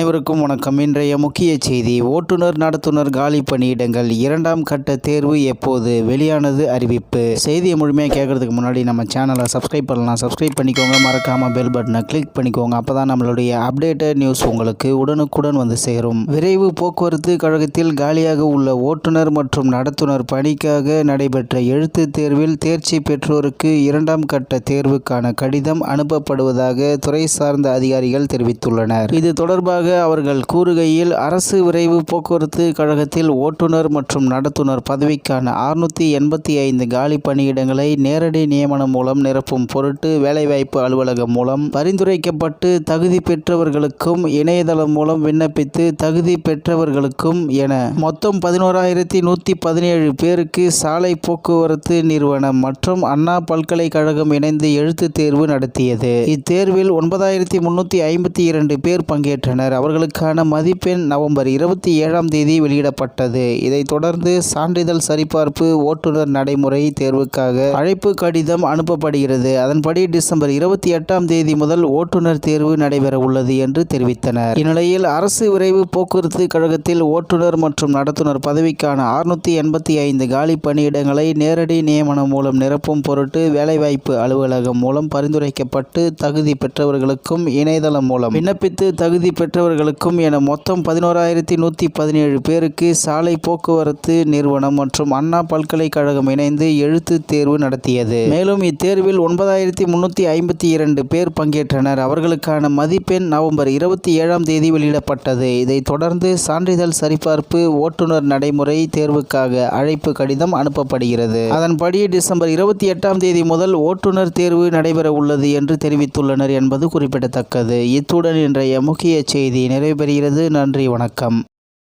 அனைவருக்கும் வணக்கம். இன்றைய முக்கிய செய்தி ஓட்டுநர் நடத்துனர் காலி பணியிடங்கள் இரண்டாம் கட்ட தேர்வு எப்போது? வெளியானது அறிவிப்பு. செய்தியை முழுமையாக கேட்கறதுக்கு முன்னாடி நம்ம சேனலை சப்ஸ்கிரைப் பண்ணலாம். சப்ஸ்கிரைப் பண்ணிக்கோங்க. மறக்காமல் பெல் பட்டனை கிளிக் பண்ணிக்கோங்க. அப்போ தான் நம்மளுடைய அப்டேட்டட் நியூஸ் உங்களுக்கு உடனுக்குடன் வந்து சேரும். விரைவு போக்குவரத்து கழகத்தில் காலியாக உள்ள ஓட்டுநர் மற்றும் நடத்துனர் பணிக்காக நடைபெற்ற எழுத்துத் தேர்வில் தேர்ச்சி பெற்றோருக்கு இரண்டாம் கட்ட தேர்வுக்கான கடிதம் அனுப்பப்படுவதாக துறை சார்ந்த அதிகாரிகள் தெரிவித்துள்ளனர். இது தொடர்பாக அவர்கள் கூறுகையில் அரசு விரைவு போக்குவரத்து கழகத்தில் ஓட்டுநர் மற்றும் நடத்துனர் பதவிக்கான அறுநூத்தி எண்பத்தி ஐந்து காலி பணியிடங்களை நேரடி நியமனம் மூலம் நிரப்பும் பொருட்டு வேலைவாய்ப்பு அலுவலகம் மூலம் பரிந்துரைக்கப்பட்டு தகுதி பெற்றவர்களுக்கும் இணையதளம் மூலம் விண்ணப்பித்து தகுதி பெற்றவர்களுக்கும் என மொத்தம் பதினோராயிரத்தி நூற்றி பதினேழு பேருக்கு சாலை போக்குவரத்து நிறுவனம் மற்றும் அண்ணா பல்கலைக்கழகம் இணைந்து எழுத்து தேர்வு நடத்தியது. இத்தேர்வில் ஒன்பதாயிரத்தி முன்னூற்றி ஐம்பத்தி இரண்டு பேர் பங்கேற்றனர். அவர்களுக்கான மதிப்பெண் நவம்பர் இருபத்தி ஏழாம் தேதி வெளியிடப்பட்டது. இதைத் தொடர்ந்து சான்றிதழ் சரிபார்ப்பு ஓட்டுநர் நடைமுறை தேர்வுக்காக அழைப்பு கடிதம் அனுப்பப்படுகிறது. அதன்படி டிசம்பர் இருபத்தி எட்டாம் தேதி முதல் ஓட்டுநர் தேர்வு நடைபெற உள்ளது என்று தெரிவித்தனர். இந்நிலையில் அரசு விரைவு போக்குவரத்து கழகத்தில் ஓட்டுநர் மற்றும் நடத்துனர் பதவிக்கான அறுநூத்தி எண்பத்தி ஐந்து காலி பணியிடங்களை நேரடி நியமனம் மூலம் நிரப்பும் பொருட்டு வேலைவாய்ப்பு அலுவலகம் மூலம் பரிந்துரைக்கப்பட்டு தகுதி பெற்றவர்களுக்கும் இணையதளம் மூலம் விண்ணப்பித்து தகுதி மாணவர்களுக்கும் என மொத்தம் பதினோராயிரத்தி நூற்றி பதினேழு பேருக்கு சாலை போக்குவரத்து நிறுவனம் மற்றும் அண்ணா பல்கலைக்கழகம் இணைந்து எழுத்துத் தேர்வு நடத்தியது. மேலும் இத்தேர்வில் ஒன்பதாயிரத்தி முன்னூற்றி ஐம்பத்தி இரண்டு பேர் பங்கேற்றனர். அவர்களுக்கான மதிப்பெண் நவம்பர் இருபத்தி ஏழாம் தேதி வெளியிடப்பட்டது. இதைத் தொடர்ந்து சான்றிதழ் சரிபார்ப்பு ஓட்டுநர் நடைமுறை தேர்வுக்காக அழைப்பு கடிதம் அனுப்பப்படுகிறது. அதன்படி டிசம்பர் இருபத்தி எட்டாம் தேதி முதல் ஓட்டுநர் தேர்வு நடைபெற உள்ளது என்று தெரிவித்துள்ளனர் என்பது குறிப்பிடத்தக்கது. இத்துடன் இன்றைய முக்கிய செய்தி செய்தி நிறைவு பெறுகிறது நன்றி வணக்கம்.